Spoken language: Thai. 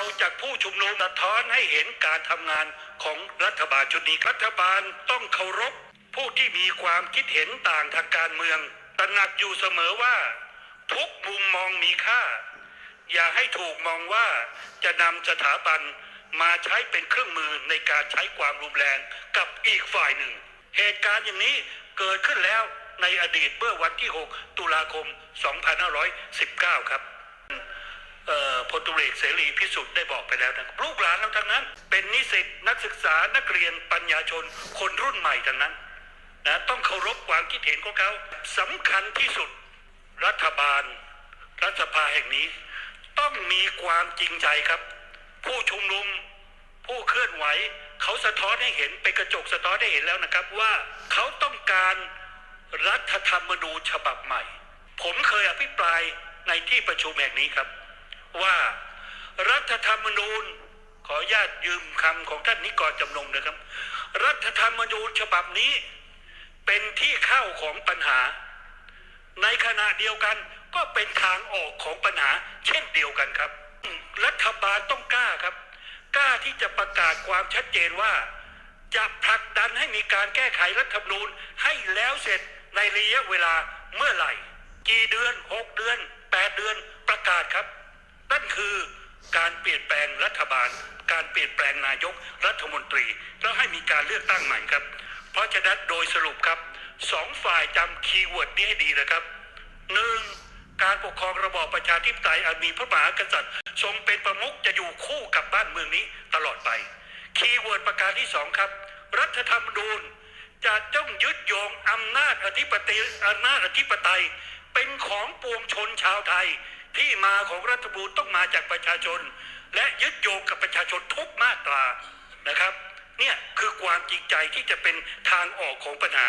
าจากผู้ชุมนุมสะท้อนให้เห็นการทำงานของรัฐบาลชุดนี้รัฐบาลต้องเคารพ ผู้ที่มีความคิดเห็นต่างทางการเมืองตระหนักอยู่เสมอว่า ทุกมุมมองมีค่า อย่าให้ถูกมองว่าจะนำสถาบันมาใช้เป็นเครื่องมือในการใช้ความรุนแรงกับอีกฝ่ายหนึ่ง เหตุการณ์อย่างนี้เกิดขึ้นแล้วในอดีตเมื่อวันที่ 6 ตุลาคม 2519 ครับเอ่อ พลตุเอกเสรีพิสุทธิ์ได้บอกไปแล้วนะลูกหลานเราทั้งนั้น เป็นนิสิตนักศึกษานักเรียนปัญญาชนคนรุ่นใหม่ทั้งนั้นนะต้องเคารพความคิดเห็นของเขาสำคัญที่สุดรัฐบาล รัฐสภาแห่งนี้ ต้องมีความจริงใจครับ ผู้ชุมนุม ผู้เคลื่อนไหว เขาสะท้อนให้เห็นเป็นกระจกสะท้อนให้เห็นแล้วนะครับ ว่าเขาต้องการรัฐธรรมนูญฉบับใหม่ ผมเคยอภิปรายในที่ประชุมแห่งนี้ครับ ว่ารัฐธรรมนูญขออนุญาตยืมคำของท่านนิกรจำนงนะครับ รัฐธรรมนูญฉบับนี้เป็นที่เข้าของปัญหา ในขณะเดียวกันก็เป็นทางออกของปัญหา เช่นเดียวกันครับ รัฐบาลต้องกล้าครับ กล้าที่จะประกาศความชัดเจนว่า จะผลักดันให้มีการแก้ไขรัฐธรรมนูญให้แล้วเสร็จในระยะเวลาเมื่อไหร่ กี่เดือนหกเดือนแปดเดือนประกาศครับ นั่นคือการเปลี่ยนแปล งรัฐบาล การเปลี่ยนแปลงนายกรัฐมนตรี แล้วให้มีการเลือกตั้งใหม่ครับ เพราะฉะนั้นโดยสรุปครับสองฝ่ายจำคีย์เวิร์ดนี้ให้ดีนะครับหนึ่งการปกครองระบอบประชาธิปไตยอันมีพระมหากษัตริย์ ทรงเป็นประมุขจะอยู่คู่กับบ้านเมืองนี้ตลอดไป คีย์เวิร์ดประการที่สองครับ รัฐธรรมนูญจะต้องยึดโยงอำนาจอธิปไตยอำนาจอธิปไตย เป็นของปวงชนชาวไทย ที่มาของรัฐธรรมนูญต้องมาจากประชาชน และยึดโยงกับประชาชนทุกมาตรานะครับเนี่ยคือความจริงใจที่จะเป็นทางออกของปัญหา